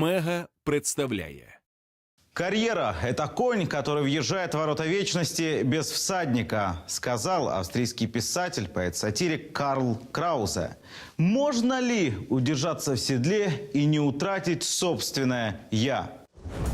Мега представляє Карьера – это конь, который въезжает в ворота вечности без всадника, сказал австрийский писатель, поэт-сатирик Карл Краузе. Можно ли удержаться в седле и не утратить собственное «я»?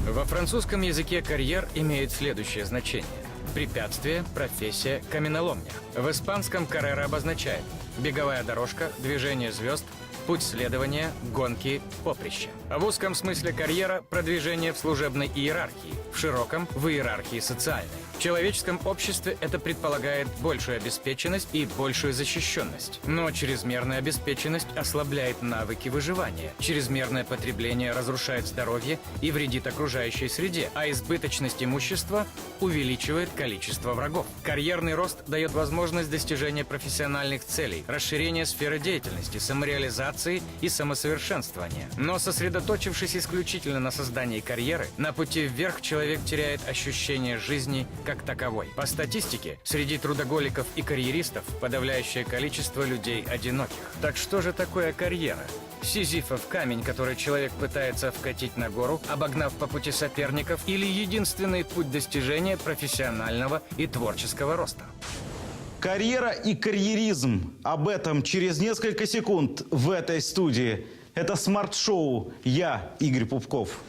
Во французском языке карьер имеет следующее значение. Препятствие, профессия, каменоломня. В испанском карьера обозначает беговая дорожка, движение звезд, путь следования, гонки, поприще. В узком смысле карьера – продвижение в служебной иерархии, в широком – в иерархии социальной. В человеческом обществе это предполагает большую обеспеченность и большую защищенность. Но чрезмерная обеспеченность ослабляет навыки выживания. Чрезмерное потребление разрушает здоровье и вредит окружающей среде, а избыточность имущества увеличивает количество врагов. Карьерный рост дает возможность достижения профессиональных целей, расширения сферы деятельности, самореализации и самосовершенствования. Но сосредоточившись исключительно на создании карьеры, на пути вверх человек теряет ощущение жизни как таковой. По статистике, среди трудоголиков и карьеристов подавляющее количество людей одиноких. Так что же такое карьера? Сизифов камень, который человек пытается вкатить на гору, обогнав по пути соперников, или единственный путь достижения профессионального и творческого роста? Карьера и карьеризм. Об этом через несколько секунд в этой студии. Это смарт-шоу «Я, Игорь Пупков».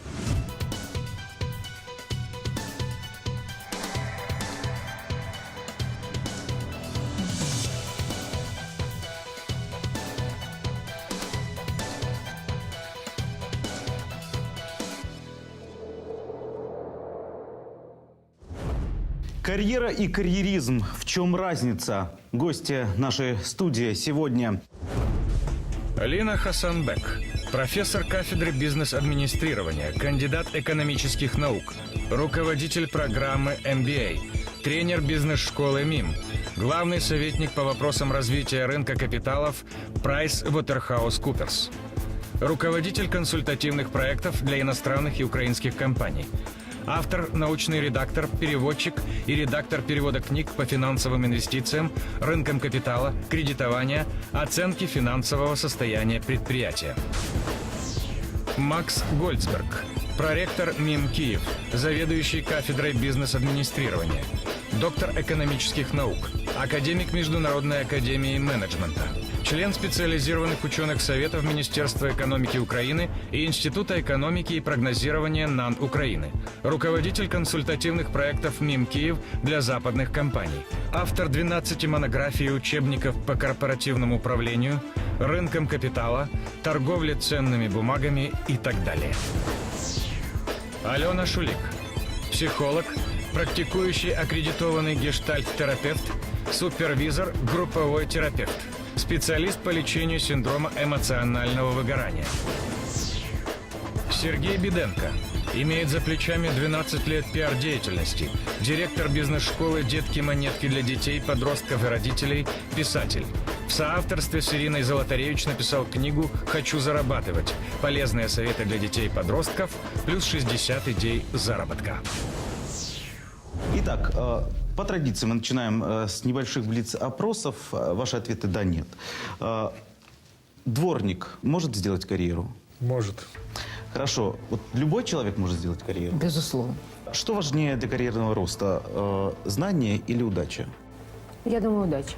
Карьера и карьеризм. В чем разница? Гости нашей студии сегодня Лина Хасанбек, профессор кафедры бизнес-администрирования, кандидат экономических наук, руководитель программы MBA, тренер бизнес-школы МИМ, главный советник по вопросам развития рынка капиталов Price Waterhouse Coopers, руководитель консультативных проектов для иностранных и украинских компаний, автор, научный редактор, переводчик и редактор перевода книг по финансовым инвестициям, рынкам капитала, кредитования, оценки финансового состояния предприятия. Макс Гольцберг, проректор МИМ Киев, заведующий кафедрой бизнес-администрирования, доктор экономических наук, академик Международной академии менеджмента, член специализированных ученых советов Министерства экономики Украины и Института экономики и прогнозирования НАН Украины, руководитель консультативных проектов МИМ Киев для западных компаний, автор 12 монографий и учебников по корпоративному управлению, рынкам капитала, торговле ценными бумагами и так далее. Алена Шулик, психолог, практикующий аккредитованный гештальт-терапевт, супервизор, групповой терапевт, специалист по лечению синдрома эмоционального выгорания. Сергей Беденко имеет за плечами 12 лет пиар-деятельности, директор бизнес-школы «Детки-монетки» для детей, подростков и родителей, писатель. В соавторстве с Ириной Золотаревич написал книгу «Хочу зарабатывать. Полезные советы для детей и подростков. Плюс 60 идей заработка». Итак, э, по традиции мы начинаем э, с небольших блиц-опросов. Э, Ваши ответы «да», «нет». Дворник может сделать карьеру? Может. Хорошо. Вот любой человек может сделать карьеру? Безусловно. Что важнее для карьерного роста? Знание или удача? Я думаю, удачи.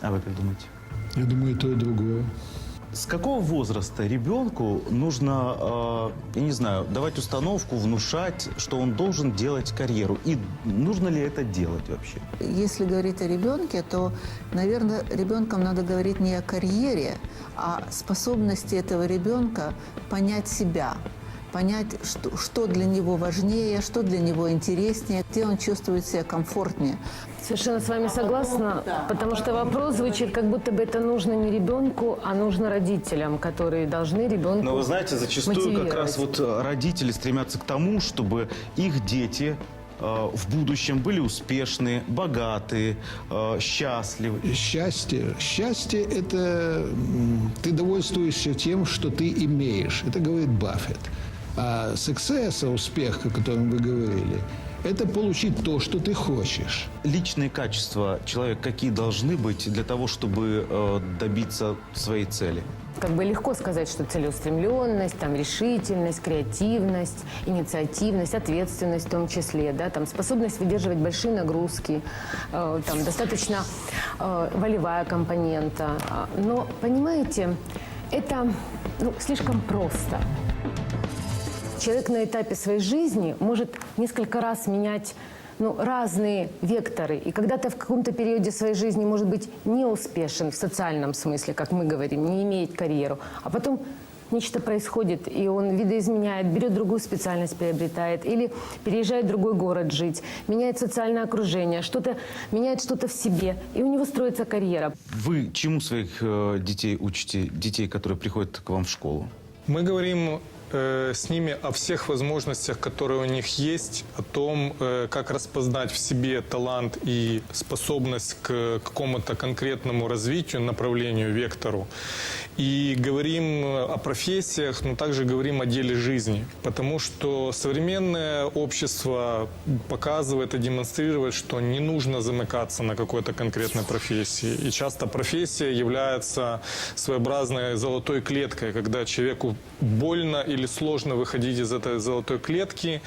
А вы как думаете? Я думаю, и то, и другое. С какого возраста ребенку нужно, э, я не знаю, давать установку, внушать, что он должен делать карьеру? И нужно ли это делать вообще? Если говорить о ребенке, то, наверное, ребенком надо говорить не о карьере, а способности этого ребенка понять себя, понять, что, что для него важнее, что для него интереснее, где он чувствует себя комфортнее. Совершенно с вами согласна, потому что вопрос звучит, как будто бы это нужно не ребенку, а нужно родителям, которые должны ребенку Но вы знаете, зачастую как раз вот э, родители стремятся к тому, чтобы их дети э, в будущем были успешные, богатые, э, счастливы. Счастье. Счастье – это ты довольствуешься тем, что ты имеешь. Это говорит Баффет. А success, успех, о котором вы говорили, это получить то, что ты хочешь. Личные качества человека какие должны быть для того, чтобы э, добиться своей цели? Как бы легко сказать, что целеустремленность, там, решительность, креативность, инициативность, ответственность в том числе, да, там, способность выдерживать большие нагрузки, э, там, достаточно э, волевая компонента. А, Но, понимаете, это ну, слишком просто. Человек на этапе своей жизни может несколько раз менять ну, разные векторы. И когда-то в каком-то периоде своей жизни может быть не успешен в социальном смысле, как мы говорим, не имеет карьеру. А потом нечто происходит, и он видоизменяет, берет другую специальность, приобретает, или переезжает в другой город жить, меняет социальное окружение, что-то, меняет что-то в себе, и у него строится карьера. Вы чему своих э, детей учите, детей, которые приходят к вам в школу? Мы говорим э, с ними о всех возможностях, которые у них есть, о том, э, как распознать в себе талант и способность к какому-то конкретному развитию, направлению, вектору. И говорим о профессиях, но также говорим о деле жизни. Потому что современное общество показывает и демонстрирует, что не нужно замыкаться на какой-то конкретной профессии. И часто профессия является своеобразной золотой клеткой, когда человеку больно или сложно выходить из этой золотой клетки,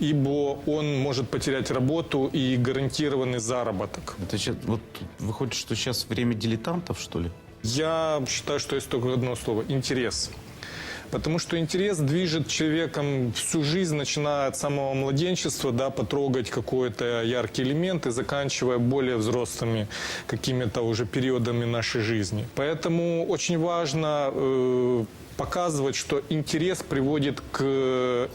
ибо он может потерять работу и гарантированный заработок. Это щас- вот выходит, что сейчас время дилетантов, что ли? Я считаю, что есть только одно слово – интерес. Потому что интерес движет человеком всю жизнь, начиная от самого младенчества, да, потрогать какой-то яркий элемент и заканчивая более взрослыми какими-то уже периодами нашей жизни. Поэтому очень важно э, показывать, что интерес приводит к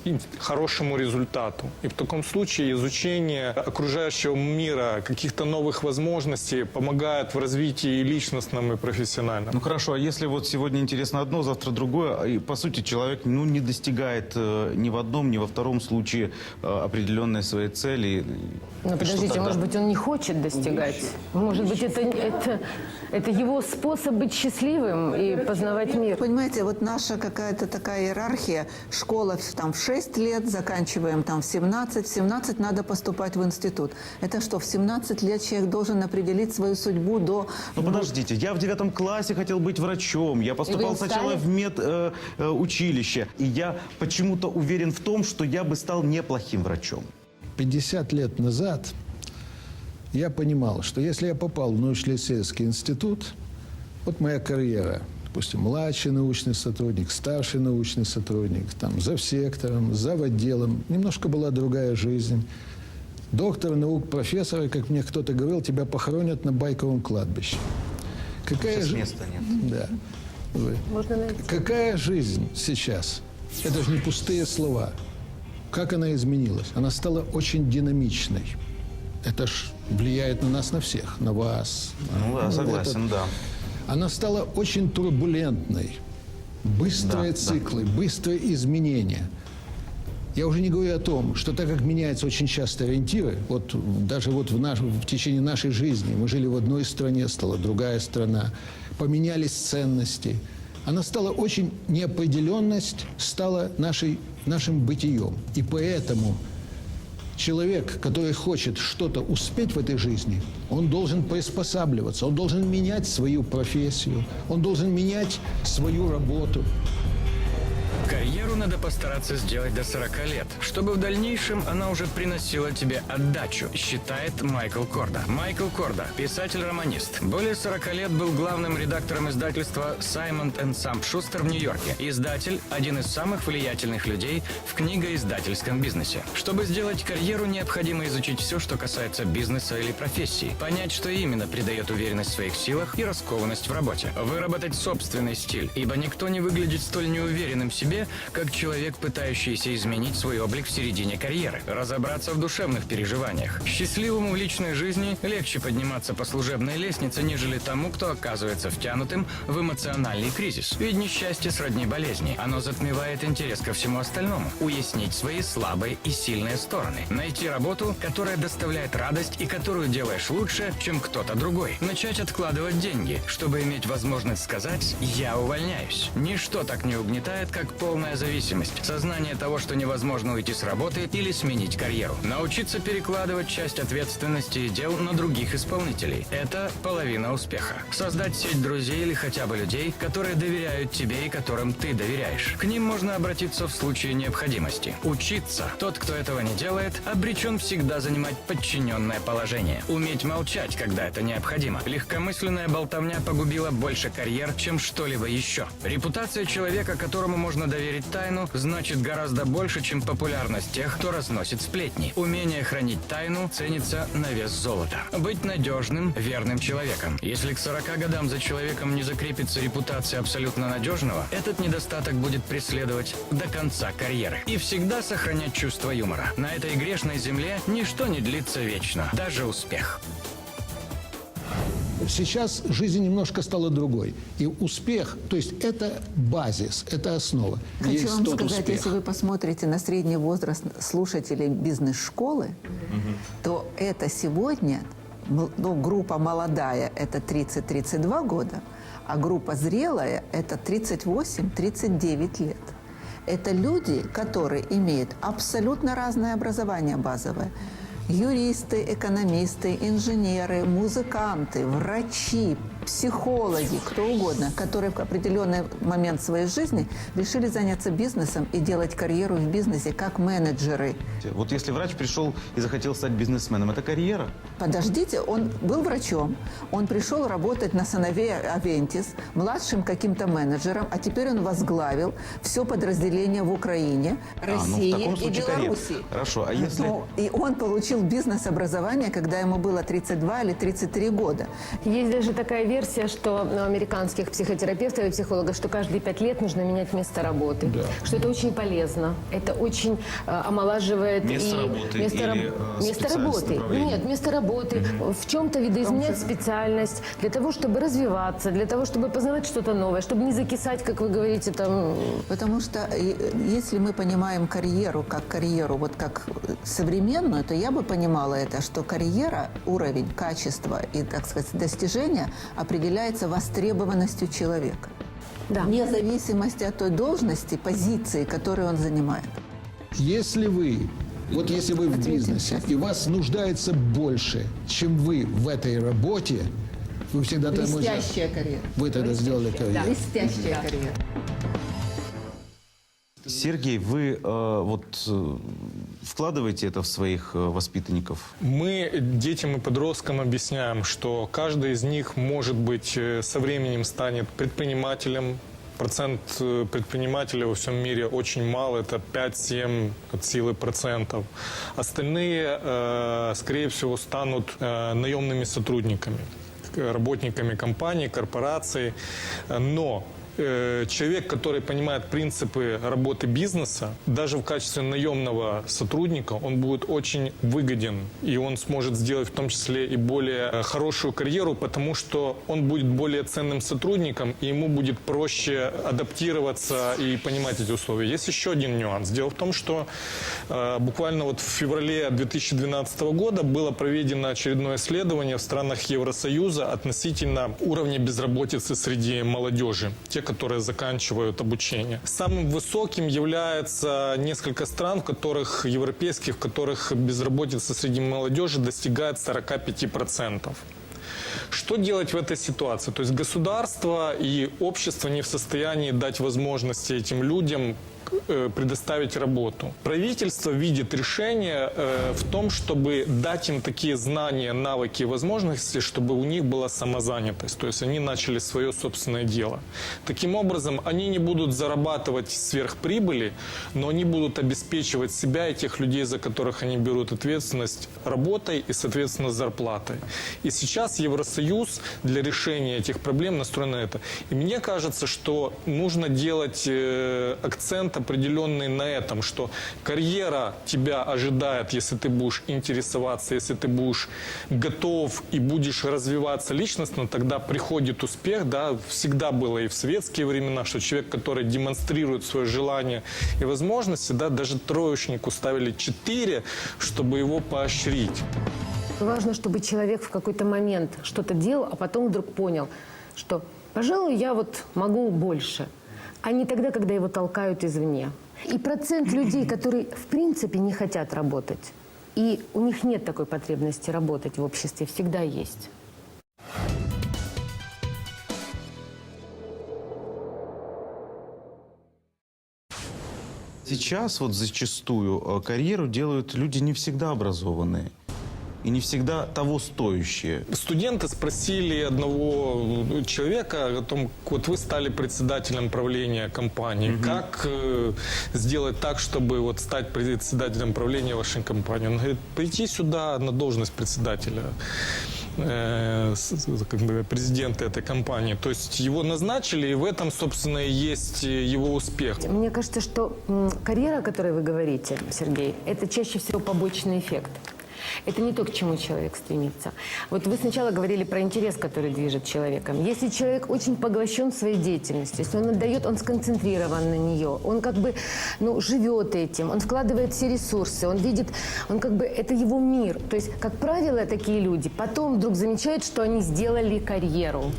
ин- хорошему результату. И в таком случае изучение окружающего мира, каких-то новых возможностей помогает в развитии и личностном, и профессиональном. Ну хорошо, а если вот сегодня интересно одно, завтра другое, и по сути человек ну, не достигает э, ни в одном, ни во втором случае э, определенной своей цели. Но Что подождите, тогда? может быть, он не хочет достигать? Может быть, это, это, это его способ быть счастливым и познавать мир? Понимаете, вот наша какая-то такая иерархия. Школа там в 6 лет, заканчиваем там в 17. В 17 надо поступать в институт. Это что, в 17 лет человек должен определить свою судьбу до... Ну подождите, я в девятом классе хотел быть врачом, я поступал сначала в медучилище, э, э, училище, и я почему-то уверен в том, что я бы стал неплохим врачом. 50 лет назад я понимал, что если я попал в научно-исследовательский институт, вот моя карьера, допустим, младший научный сотрудник, старший научный сотрудник, там, за сектором, за отделом, немножко была другая жизнь. Доктор наук, профессор, как мне кто-то говорил, тебя похоронят на байковом кладбище. Какая Сейчас места нет. Да. Можно найти. Какая жизнь сейчас? Это же не пустые слова. Как она изменилась? Она стала очень динамичной. Это ж влияет на нас, на всех, на вас. Ну да, согласен, это- да. Она стала очень турбулентной. Быстрые Да, да. циклы, быстрые изменения. Я уже не говорю о том, что так как меняются очень часто ориентиры, вот даже вот в, наш, в течение нашей жизни мы жили в одной стране, стала другая страна, поменялись ценности. Она стала очень неопределенность, стала нашей, нашим бытием. И поэтому человек, который хочет что-то успеть в этой жизни, он должен приспосабливаться, он должен менять свою профессию, он должен менять свою работу. Карьеру надо постараться сделать до 40 лет, чтобы в дальнейшем она уже приносила тебе отдачу, считает Майкл Корда. Майкл Корда, писатель-романист. Более 40 лет был главным редактором издательства Саймон Самп Шустер в Нью-Йорке. Издатель – один из самых влиятельных людей в книгоиздательском бизнесе. Чтобы сделать карьеру, необходимо изучить все, что касается бизнеса или профессии, понять, что именно придает уверенность в своих силах и раскованность в работе, выработать собственный стиль, ибо никто не выглядит столь неуверенным в себе, как человек, пытающийся изменить свой облик в середине карьеры, разобраться в душевных переживаниях. Счастливому в личной жизни легче подниматься по служебной лестнице, нежели тому, кто оказывается втянутым в эмоциональный кризис. Ведь несчастье сродни болезни. Оно затмевает интерес ко всему остальному. Уяснить свои слабые и сильные стороны. Найти работу, которая доставляет радость и которую делаешь лучше, чем кто-то другой. Начать откладывать деньги, чтобы иметь возможность сказать «я увольняюсь». Ничто так не угнетает, как полная зависимость, сознание того, что невозможно уйти с работы или сменить карьеру. Научиться перекладывать часть ответственности и дел на других исполнителей – это половина успеха. Создать сеть друзей или хотя бы людей, которые доверяют тебе и которым ты доверяешь. К ним можно обратиться в случае необходимости. Учиться. Тот, кто этого не делает, обречен всегда занимать подчиненное положение. Уметь молчать, когда это необходимо. Легкомысленная болтовня погубила больше карьер, чем что-либо еще. Репутация человека, которому можно доверить тайну, значит гораздо больше, чем популярность тех, кто разносит сплетни. Умение хранить тайну ценится на вес золота. Быть надежным, верным человеком. Если к 40 годам за человеком не закрепится репутация абсолютно надежного, этот недостаток будет преследовать до конца карьеры. И всегда сохранять чувство юмора. На этой грешной земле ничто не длится вечно, даже успех. Сейчас жизнь немножко стала другой. И успех, то есть это базис, это основа. Хочу Есть вам тот сказать, успех. если вы посмотрите на средний возраст слушателей бизнес-школы, то это сегодня, м, ну, группа молодая – это 30-32 года, а группа зрелая – это 38-39 лет. Это люди, которые имеют абсолютно разное образование базовое. Юристы, экономисты, инженеры, музыканты, врачи, психологи, кто угодно, которые в определенный момент своей жизни решили заняться бизнесом и делать карьеру в бизнесе как менеджеры. Вот если врач пришел и захотел стать бизнесменом, это карьера? Подождите, он был врачом, он пришел работать на сыновей Авентис, младшим каким-то менеджером, а теперь он возглавил все подразделение в Украине, А, ну, России и. Белоруссии. Хорошо, а если... Ну, и он получил бизнес-образование, когда ему было 32 или 33 года. Есть даже такая версия, что у американских психотерапевтов и психологов, что каждые пять лет нужно менять место работы. Что это очень полезно. Это очень э, омолаживает Место и работы место, или, раб- э, место работы. Нет, место работы. В чем-то видоизменять специальность для того, чтобы развиваться, для того, чтобы познавать что-то новое, чтобы не закисать, как вы говорите, там Потому что э, если мы понимаем карьеру как карьеру, вот как современную, то я бы понимала это, что карьера, уровень, качество и, так сказать, достижения определяется востребованностью человека. Да. Вне зависимости от той должности, позиции, которую он занимает. Если вы, вот если вы в бизнесе, и вас нуждается больше, чем вы в этой работе, вы всегда там можете- Блестящая карьера. Вы тогда сделали карьеру. Блестящая карьера. Сергей, вы э, вот э, вкладываете это в своих э, воспитанников? Мы детям и подросткам объясняем, что каждый из них, может быть, э, со временем станет предпринимателем. Процент э, предпринимателей во всем мире очень мал, это 5-7 от силы процентов. Остальные, э, скорее всего, станут э, наемными сотрудниками, работниками компаний, корпораций. Но э, человек, который понимает принципы работы бизнеса, даже в качестве наемного сотрудника, он будет очень выгоден. И он сможет сделать в том числе и более э, хорошую карьеру, потому что он будет более ценным сотрудником, и ему будет проще адаптироваться и понимать эти условия. Есть еще один нюанс. Дело в том, что э, буквально вот в феврале 2012 года было проведено очередное исследование в странах Евросоюза относительно уровня безработицы среди молодежи, те, которые заканчивают обучение. Самым высоким является несколько стран, в которых европейских, в которых безработица среди молодежи достигает 45%. Что делать в этой ситуации? То есть государство и общество не в состоянии дать возможности этим людям предоставить работу. Правительство видит решение э, в том, чтобы дать им такие знания, навыки и возможности, чтобы у них была самозанятость. То есть они начали свое собственное дело. Таким образом, они не будут зарабатывать сверхприбыли, но они будут обеспечивать себя и тех людей, за которых они берут ответственность, работой и, соответственно, зарплатой. И сейчас Евросоюз для решения этих проблем настроен на это. И мне кажется, что нужно делать э, определенный на этом, что карьера тебя ожидает, если ты будешь интересоваться, если ты будешь готов и будешь развиваться личностно, тогда приходит успех, да, всегда было и в советские времена, что человек, который демонстрирует свое желание и возможности, да, даже троечнику ставили 4, чтобы его поощрить. Важно, чтобы человек в какой-то момент что-то делал, а потом вдруг понял, что, пожалуй, я вот могу больше. А не тогда, когда его толкают извне. И процент людей, которые в принципе не хотят работать, и у них нет такой потребности работать в обществе, всегда есть. Сейчас вот зачастую э, карьеру делают люди не всегда образованные и не всегда того стоящие. Студенты спросили одного человека о том, вот вы стали председателем правления компании, как э, сделать так, чтобы вот стать председателем правления вашей компании? Он говорит, прийти сюда на должность председателя э, президента этой компании. То есть его назначили, и в этом, собственно, и есть э, его успех. Мне кажется, что карьера, о которой вы говорите, Сергей, это чаще всего побочный эффект. Это не то, к чему человек стремится. Вот вы сначала говорили про интерес, который движет человеком. Если человек очень поглощен своей деятельностью, если он отдает, он сконцентрирован на нее, он как бы ну, живет этим, он вкладывает все ресурсы, он видит, он как бы, это его мир. То есть, как правило, такие люди потом вдруг замечают, что они сделали карьеру.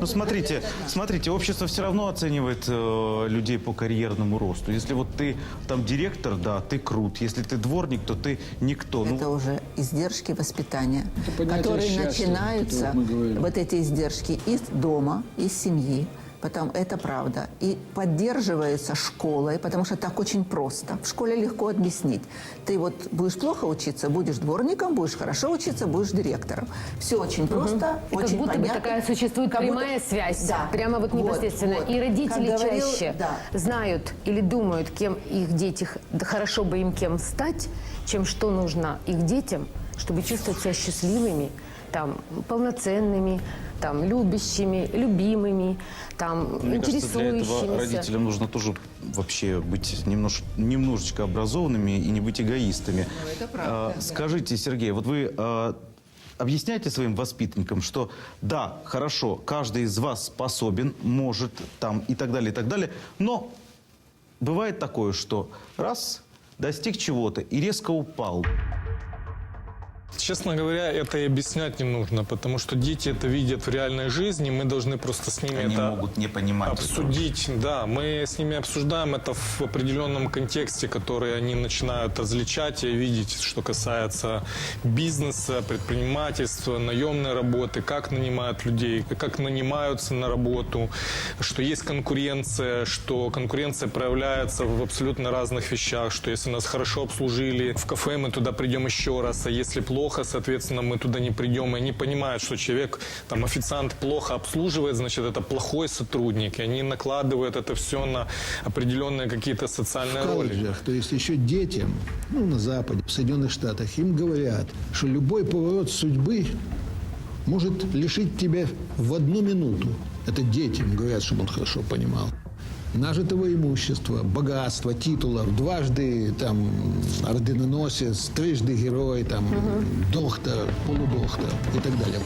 Ну, смотрите, смотрите, общество все равно оценивает э, людей по карьерному росту. Если вот ты там директор, да, ты крут. Если ты дворник, то ты никто. Ну, Это уже издержки воспитания, которые счастья, начинаются, вот вот эти издержки из дома, из семьи. Потом это правда. И поддерживается школой, потому что так очень просто. В школе легко объяснить. Ты вот будешь плохо учиться, будешь дворником, будешь хорошо учиться, будешь директором. Все очень просто, И как очень будто бы понятно. такая существует Как будто- прямая связь, Да. прямо вот непосредственно. вот. И родители Как говорил- чаще да. знают или думают, кем их дети, хорошо бы им кем стать, чем что нужно их детям, чтобы чувствовать себя счастливыми, там, полноценными, там, любящими, любимыми, там, Мне кажется, для этого интересующимися. родителям нужно тоже вообще быть немнож, немножечко образованными и не быть эгоистами. это правда, А, да. Скажите, Сергей, вот вы а, объясняете своим воспитанникам, что да, хорошо, каждый из вас способен, может, там и так далее, и так далее, но бывает такое, что раз достиг чего-то и резко упал. Честно говоря, это и объяснять не нужно, потому что дети это видят в реальной жизни, мы должны просто с ними Они это могут не понимать. этого. обсудить. Да, мы с ними обсуждаем это в определенном контексте, который они начинают различать и видеть, что касается бизнеса, предпринимательства, наемной работы, как нанимают людей, как нанимаются на работу, что есть конкуренция, что конкуренция проявляется в абсолютно разных вещах, что если нас хорошо обслужили в кафе, мы туда придем еще раз, а если плохо, соответственно, мы туда не придем. И они понимают, что человек, там, официант плохо обслуживает, значит, это плохой сотрудник. И они накладывают это все на определенные какие-то социальные в роли. колледжах, то есть еще детям, ну, на Западе, в Соединенных Штатах, им говорят, что любой поворот судьбы может лишить тебя в одну минуту. Это детям говорят, чтобы он хорошо понимал. Нажитого имущества, богатства, титулов, дважды там орденоносец, трижды герой, там, доктор, полудоктор и так далее.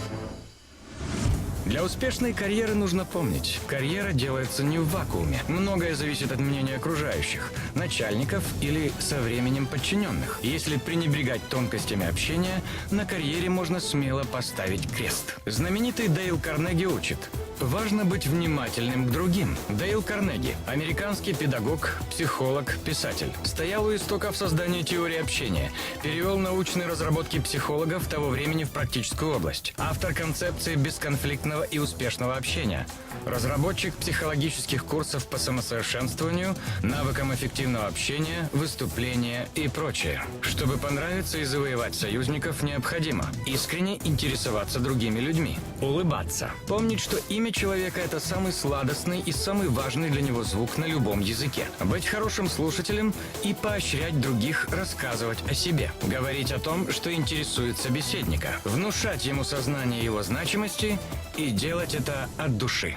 Для успешной карьеры нужно помнить, карьера делается не в вакууме. Многое зависит от мнения окружающих, начальников или со временем подчиненных. Если пренебрегать тонкостями общения, на карьере можно смело поставить крест. Знаменитый Дейл Карнеги учит. Важно быть внимательным к другим. Дейл Карнеги – американский педагог, психолог, писатель. Стоял у истоков создания теории общения, перевел научные разработки психологов того времени в практическую область. Автор концепции бесконфликтного и успешного общения. Разработчик психологических курсов по самосовершенствованию, навыкам эффективного общения, выступления и прочее. Чтобы понравиться и завоевать союзников, необходимо искренне интересоваться другими людьми, улыбаться, помнить, что имя человека – это самый сладостный и самый важный для него звук на любом языке, быть хорошим слушателем и поощрять других рассказывать о себе, говорить о том, что интересует собеседника, внушать ему сознание его значимости и делать это от души.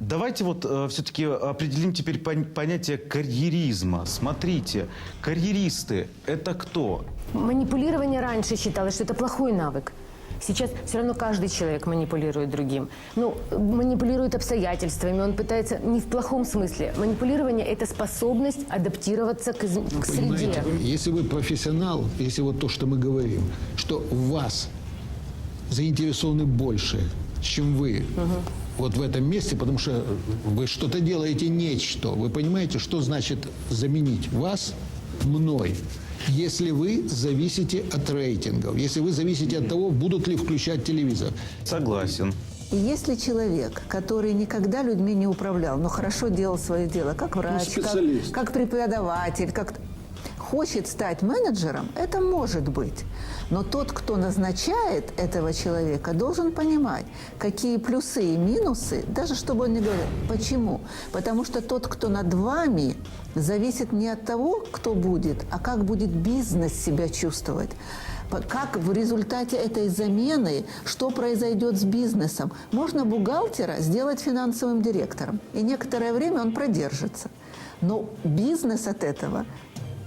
Давайте вот все-таки определим теперь пон- понятие карьеризма. Смотрите, карьеристы – это кто? Манипулирование раньше считалось, что это плохой навык. Сейчас все равно каждый человек манипулирует другим. Ну, манипулирует обстоятельствами, он пытается не в плохом смысле. Манипулирование – это способность адаптироваться к, из- к среде. Если вы профессионал, если вот то, что мы говорим, что в вас заинтересованы больше, чем вы вот в этом месте, потому что вы что-то делаете нечто. Вы понимаете, что значит заменить вас мной? Если вы зависите от рейтингов, если вы зависите от того, будут ли включать телевизор. Согласен. И если человек, который никогда людьми не управлял, но хорошо делал свое дело, как врач, как, как преподаватель, как хочет стать менеджером, это может быть. Но тот, кто назначает этого человека, должен понимать, какие плюсы и минусы, даже чтобы он не говорил. Почему? Потому что тот, кто над вами, зависит не от того, кто будет, а как будет бизнес себя чувствовать. Как в результате этой замены, что произойдет с бизнесом? Можно бухгалтера сделать финансовым директором, и некоторое время он продержится. Но бизнес от этого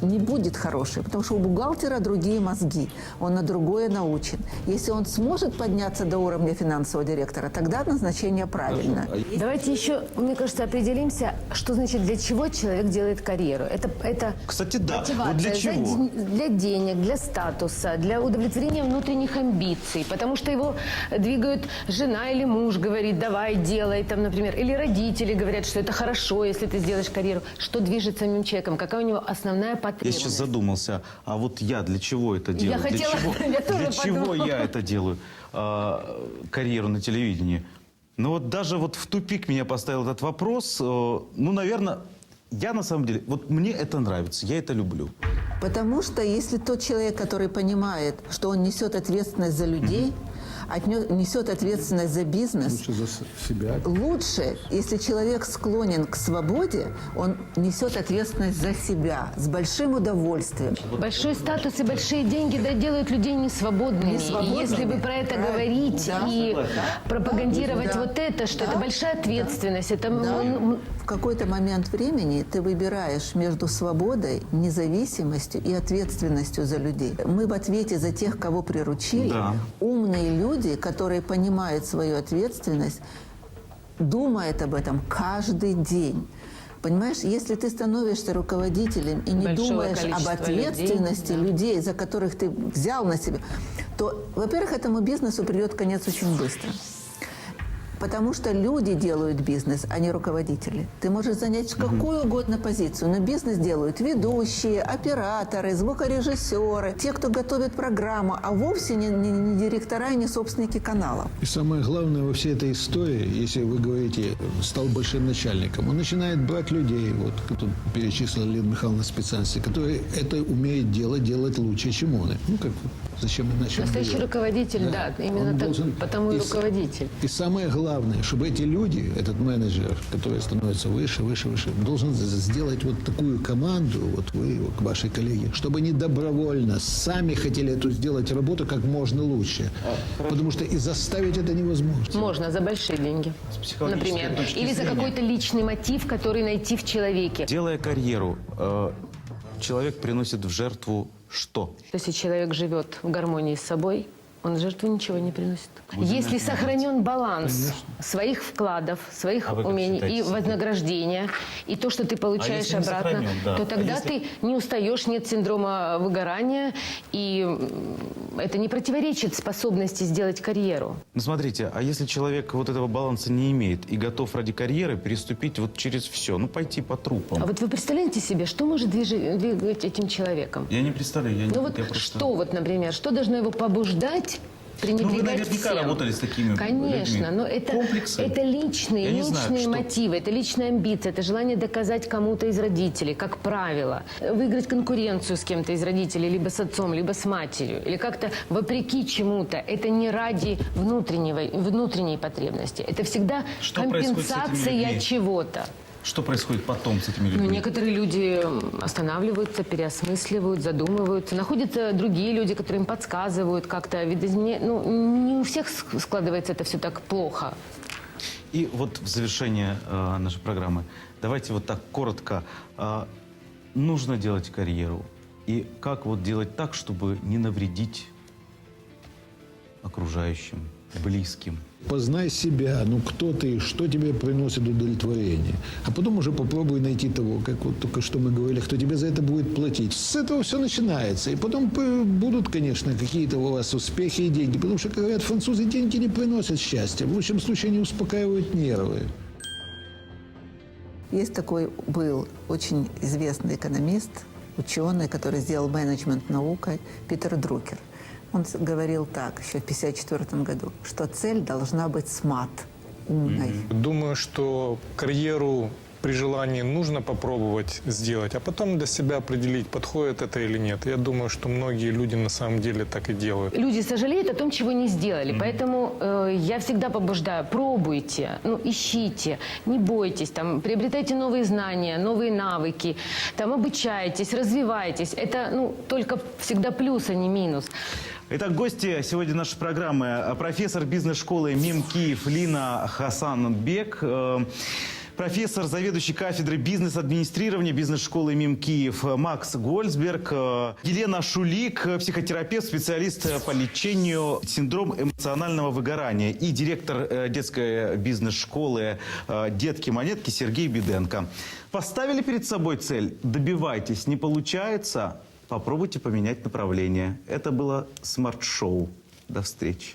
не будет хороший, потому что у бухгалтера другие мозги, он на другое научен. Если он сможет подняться до уровня финансового директора, тогда назначение правильно. Давайте еще, мне кажется, определимся, что значит для чего человек делает карьеру. Это, это Кстати, да. мотивация Вот для чего? ден- для денег, для статуса, для удовлетворения внутренних амбиций, потому что его двигают жена или муж говорит, давай, делай, там, например, или родители говорят, что это хорошо, если ты сделаешь карьеру. Что движет самим человеком? Какая у него основная потребность? Я сейчас задумался, а вот я для чего это делаю? для хотела- чего, я тоже для чего подумала. я это делаю? А, карьеру на телевидении. Ну вот даже вот в тупик меня поставил этот вопрос. Э, Ну, наверное, я на самом деле, вот мне это нравится, я это люблю. Потому что если тот человек, который понимает, что он несет ответственность за людей, отнё- несет ответственность за бизнес, Лучше за себя. Лучше, если человек склонен к свободе, он несет ответственность за себя с большим удовольствием. Большой статус и большие деньги да, делают людей несвободными. Несвободными. И если бы про это говорить Да. и пропагандировать Да. вот это, что Да. это большая ответственность, это Да. В какой-то момент времени ты выбираешь между свободой, независимостью и ответственностью за людей. Мы в ответе за тех, кого приручили. Да. Умные люди, которые понимают свою ответственность, думают об этом каждый день. Понимаешь, если ты становишься руководителем и не Большого думаешь об количества людей, ответственности да. людей, за которых ты взял на себя, то, во-первых, этому бизнесу придет конец очень быстро. Потому что люди делают бизнес, а не руководители. Ты можешь занять какую угодно позицию, но бизнес делают ведущие, операторы, звукорежиссеры, те, кто готовит программу, а вовсе не, не- не директора и не собственники каналов. И самое главное во всей этой истории, если вы говорите, стал большим начальником, он начинает брать людей, вот как тут перечислила Лена Михайловна специальности, которые это умеют делать, делать лучше, чем он. Ну, как, зачем иначе? настоящий руководитель, да, именно Он так, должен- потому и руководитель. И самое главное, чтобы эти люди, этот менеджер, который становится выше, выше, выше, должен сделать вот такую команду, вот вы, вот ваши коллеги, чтобы они добровольно сами хотели эту сделать работу как можно лучше. Потому что и заставить это невозможно. Можно за большие деньги, например. точки Или за какой-то личный мотив, который найти в человеке. Делая карьеру, э, человек приносит в жертву что? Если человек живет в гармонии с собой, он жертву ничего не приносит. Если сохранен баланс своих вкладов, своих А умений и вознаграждения, и то, что ты получаешь если не обратно, сохранен, да. то А тогда если- ты не устаешь, нет синдрома выгорания, и это не противоречит способности сделать карьеру. Ну, смотрите, а если человек вот этого баланса не имеет и готов ради карьеры переступить вот через все, ну, пойти по трупам? А вот вы представляете себе, что может движи- двигать этим человеком? Я не представляю, я не Ну вот я просто- что вот, например, что должно его побуждать пренебрегать Ну, вы наверняка всем? работали с такими Конечно, людьми. но это, Комплексы? это личные, Я не знаю, личные что- мотивы, это личные амбиции, это желание доказать кому-то из родителей, как правило, выиграть конкуренцию с кем-то из родителей, либо с отцом, либо с матерью, или как-то вопреки чему-то. Это не ради внутреннего, внутренней потребности. Это всегда Что происходит с этими компенсация людьми? чего-то. Что происходит потом с этими Ну, людьми? некоторые люди останавливаются, переосмысливают, задумываются. Находятся другие люди, которые им подсказывают как-то видоизменять. Ну, не у всех складывается это все так плохо. И вот в завершение э, нашей программы, давайте вот так коротко. э, нужно делать карьеру. И как вот делать так, чтобы не навредить окружающим, близким. Познай себя, ну кто ты, что тебе приносит удовлетворение. А потом уже попробуй найти того, как вот только что мы говорили, кто тебе за это будет платить. С этого все начинается. И потом будут, конечно, какие-то у вас успехи и деньги. Потому что, как говорят французы, деньги не приносят счастья. В лучшем случае они успокаивают нервы. Есть такой был очень известный экономист, ученый, который сделал менеджмент наукой, Питер Друкер. Он говорил так еще в 1954 году, что цель должна быть смат, умной. Думаю, что карьеру при желании нужно попробовать сделать, а потом для себя определить, подходит это или нет. Я думаю, что многие люди на самом деле так и делают. Люди сожалеют о том, чего не сделали. Поэтому э, я всегда побуждаю, пробуйте, ну, ищите, не бойтесь, там, приобретайте новые знания, новые навыки, там, обучайтесь, развивайтесь. Это, ну, только всегда плюс, а не минус. Итак, гости сегодня нашей программы. Профессор бизнес-школы МИМ Киев Лина Хасанбек. э, Профессор, заведующий кафедрой бизнес-администрирования бизнес-школы МИМ Киев Макс Гольцберг. э, Елена Шулик, психотерапевт, специалист по лечению синдрома эмоционального выгорания и директор э, детской бизнес-школы «Детки-монетки» Сергей Беденко. Поставили перед собой цель? Добивайтесь. Не получается? Попробуйте поменять направление. Это было смарт-шоу. До встречи.